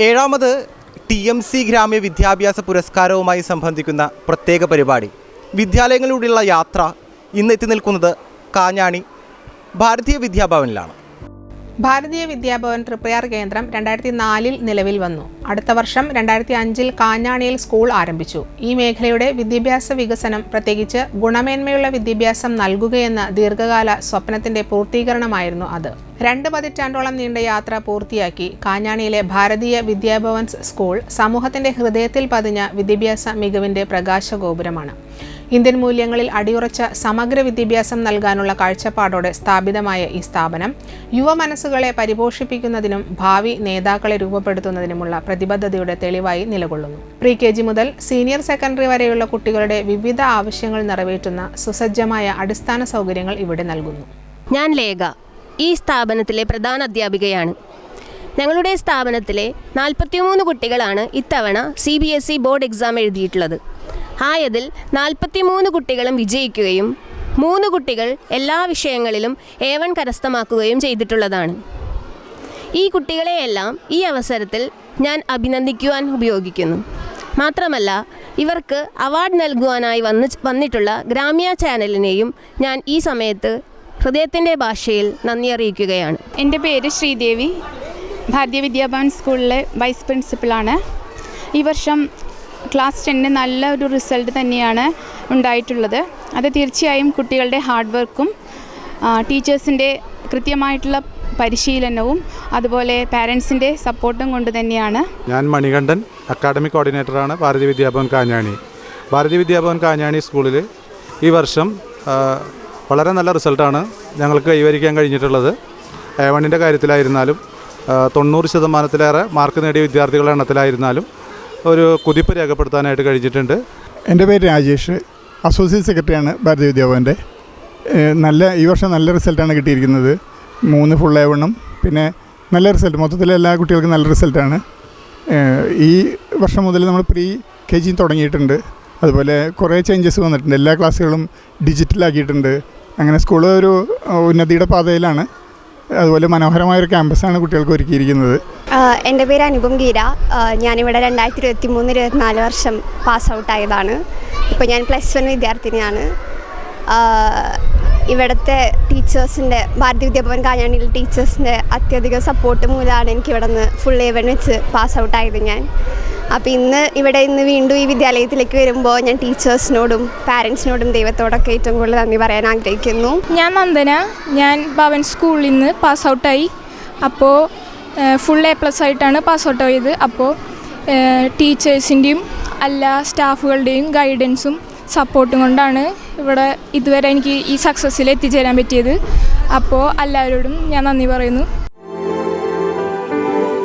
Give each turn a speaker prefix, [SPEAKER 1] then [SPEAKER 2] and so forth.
[SPEAKER 1] ഏഴാമത് T M C ഗ്രാമ്യ വിദ്യാഭ്യാസ പുരസ്കാരവുമായി സംബന്ധിക്കുന്ന പ്രത്യേക പരിപാടി. വിദ്യാലയങ്ങളിലൂടെയുള്ള യാത്ര ഇന്ന് എത്തി നിൽക്കുന്നത് കാഞ്ഞാണി ഭാരതീയ വിദ്യാഭവനിലാണ്.
[SPEAKER 2] ഭാരതീയ വിദ്യാഭവൻ ട്രിപ്പയാർ കേന്ദ്രം രണ്ടായിരത്തി നാലിൽ നിലവിൽ വന്നു. അടുത്ത വർഷം രണ്ടായിരത്തി അഞ്ചിൽ കാഞ്ഞാണിയിൽ സ്കൂൾ ആരംഭിച്ചു. ഈ മേഖലയുടെ വിദ്യാഭ്യാസ വികസനം പ്രത്യേകിച്ച് ഗുണമേന്മയുള്ള വിദ്യാഭ്യാസം നൽകുകയെന്ന ദീർഘകാല സ്വപ്നത്തിന്റെ പൂർത്തീകരണമായിരുന്നു അത്. രണ്ട് പതിറ്റാണ്ടോളം നീണ്ട യാത്ര പൂർത്തിയാക്കി കാഞ്ഞാണിയിലെ ഭാരതീയ വിദ്യാഭവൻസ് സ്കൂൾ സമൂഹത്തിന്റെ ഹൃദയത്തിൽ പതിഞ്ഞ വിദ്യാഭ്യാസ മികവിന്റെ പ്രകാശഗോപുരമാണ്. ഇന്ത്യൻ മൂല്യങ്ങളിൽ അടിയുറച്ച സമഗ്ര വിദ്യാഭ്യാസം നൽകാനുള്ള കാഴ്ചപ്പാടോടെ സ്ഥാപിതമായ ഈ സ്ഥാപനം യുവ മനസ്സുകളെ പരിപോഷിപ്പിക്കുന്നതിനും ഭാവി നേതാക്കളെ രൂപപ്പെടുത്തുന്നതിനുമുള്ള പ്രതിബദ്ധതയുടെ തെളിവായി നിലകൊള്ളുന്നു. പ്രീ കെ ജി മുതൽ സീനിയർ സെക്കൻഡറി വരെയുള്ള കുട്ടികളുടെ വിവിധ ആവശ്യങ്ങൾ നിറവേറ്റുന്ന സുസജ്ജമായ അടിസ്ഥാന സൗകര്യങ്ങൾ ഇവിടെ നൽകുന്നു.
[SPEAKER 3] ഞാൻ ലേഖ. ഈ സ്ഥാപനത്തിലെ പ്രധാന അധ്യാപികയാണ്. ഞങ്ങളുടെ സ്ഥാപനത്തിലെ നാൽപ്പത്തിമൂന്ന് കുട്ടികളാണ് ഇത്തവണ C B S E board exam എഴുതിയിട്ടുള്ളത്. ആയതിൽ നാൽപ്പത്തിമൂന്ന് കുട്ടികളും വിജയിക്കുകയും മൂന്ന് കുട്ടികൾ എല്ലാ വിഷയങ്ങളിലും ഏവൺ കരസ്ഥമാക്കുകയും ചെയ്തിട്ടുള്ളതാണ്. ഈ കുട്ടികളെയെല്ലാം ഈ അവസരത്തിൽ ഞാൻ അഭിനന്ദിക്കുവാൻ ഉപയോഗിക്കുന്നു. മാത്രമല്ല ഇവർക്ക് അവാർഡ് നൽകുവാനായി വന്ന് വന്നിട്ടുള്ള ഗ്രാമ്യ ചാനലിനെയും ഞാൻ ഈ സമയത്ത് ഹൃദയത്തിന്റെ ഭാഷയിൽ നന്ദി അറിയിക്കുകയാണ്.
[SPEAKER 4] എന്റെ പേര് ശ്രീദേവി. ഭാരതീയ വിദ്യാഭവൻ സ്കൂളിലെ വൈസ് പ്രിൻസിപ്പളാണ്. ഈ വർഷം ക്ലാസ് ടെന്നിന് നല്ല ഒരു റിസൾട്ട് തന്നെയാണ് ഉണ്ടായിട്ടുള്ളത്. അത് തീർച്ചയായും കുട്ടികളുടെ ഹാർഡ് വർക്കും ടീച്ചേഴ്സിന്റെ കൃത്യമായിട്ടുള്ള പരിശീലനവും അതുപോലെ പാരൻസിന്റെ സപ്പോർട്ടും കൊണ്ട് തന്നെയാണ്.
[SPEAKER 5] ഞാൻ മണികണ്ഠൻ അക്കാഡമിക് കോർഡിനേറ്ററാണ് ഭാരതീയ വിദ്യാഭവൻ കാഞ്ഞാണി. ഭാരതീയ വിദ്യാഭവൻ കാഞ്ഞാണി സ്കൂളിൽ ഈ വർഷം വളരെ നല്ല റിസൾട്ടാണ് ഞങ്ങൾക്ക് കൈവരിക്കാൻ കഴിഞ്ഞിട്ടുള്ളത്. എ വണ്ണിന്റെ കാര്യത്തിലായിരുന്നാലും തൊണ്ണൂറ് ശതമാനത്തിലേറെ മാർക്ക് നേടിയ വിദ്യാർത്ഥികളുടെ എണ്ണത്തിലായിരുന്നാലും ഒരു കുതിപ്പ് രേഖപ്പെടുത്താനായിട്ട് കഴിഞ്ഞിട്ടുണ്ട്.
[SPEAKER 6] എന്റെ പേര് രാജേഷ്. അസോസിയേറ്റ് സെക്രട്ടറിയാണ് ഭാരതീയ വിദ്യാഭവന്റെ നല്ല ഈ വർഷം നല്ല റിസൾട്ടാണ് കിട്ടിയിരിക്കുന്നത്. മൂന്ന് ഫുൾ ഏവണ്ണം വണ്ണും പിന്നെ നല്ല റിസൾട്ട്. മൊത്തത്തിൽ എല്ലാ കുട്ടികൾക്കും നല്ല റിസൾട്ടാണ്. ഈ വർഷം മുതൽ നമ്മൾ പ്രീ കെ ജിയും തുടങ്ങിയിട്ടുണ്ട്. അതുപോലെ കുറേ ചേഞ്ചസ് വന്നിട്ടുണ്ട്. എല്ലാ ക്ലാസ്സുകളും ഡിജിറ്റലാക്കിയിട്ടുണ്ട് അങ്ങനെ സ്കൂൾ ഒരു ഉന്നതിയുടെ പാതയിലാണ്. അതുപോലെ മനോഹരമായ ഒരു ക്യാമ്പസാണ് കുട്ടികൾക്ക് ഒരുക്കിയിരിക്കുന്നത്.
[SPEAKER 7] എന്റെ പേര് അനുപം ഗീര. ഞാനിവിടെ രണ്ടായിരത്തി ഇരുപത്തി മൂന്ന് ഇരുപത്തിനാല് വർഷം പാസ് ഔട്ട് ആയതാണ്. ഇപ്പോൾ ഞാൻ പ്ലസ് വൺ വിദ്യാർത്ഥിനിയാണ്. ഇവിടുത്തെ ടീച്ചേഴ്സിന്റെ ഭാരതി വിദ്യാഭവൻ കാഞ്ഞാണിയിലെ ടീച്ചേഴ്സിന്റെ അത്യധികം സപ്പോർട്ട് മൂലമാണ് എനിക്ക് ഇവിടെ നിന്ന് ഫുൾ എവൻ വെച്ച് പാസ് ഔട്ട് ആയത് ഞാൻ. അപ്പോൾ ഇന്ന് ഇവിടെ ഇന്ന് വീണ്ടും ഈ വിദ്യാലയത്തിലേക്ക് വരുമ്പോൾ ഞാൻ ടീച്ചേഴ്സിനോടും പാരൻസിനോടും ദൈവത്തോടൊക്കെ ഏറ്റവും കൂടുതൽ നന്ദി പറയാൻ ആഗ്രഹിക്കുന്നു.
[SPEAKER 8] ഞാൻ നന്ദന. ഞാൻ ഭവൻ സ്കൂളിൽ നിന്ന് പാസ് ഔട്ടായി അപ്പോൾ ഫുൾ എ പ്ലസ് ആയിട്ടാണ് പാസ് ഔട്ട് ആയത്. അപ്പോൾ ടീച്ചേഴ്സിന്റെയും എല്ലാ സ്റ്റാഫുകളുടെയും ഗൈഡൻസും സപ്പോർട്ടും കൊണ്ടാണ് ഇവിടെ ഇതുവരെ എനിക്ക് ഈ സക്സസ്സിൽ എത്തിച്ചേരാൻ പറ്റിയത്. അപ്പോൾ എല്ലാവരോടും ഞാൻ നന്ദി പറയുന്നു.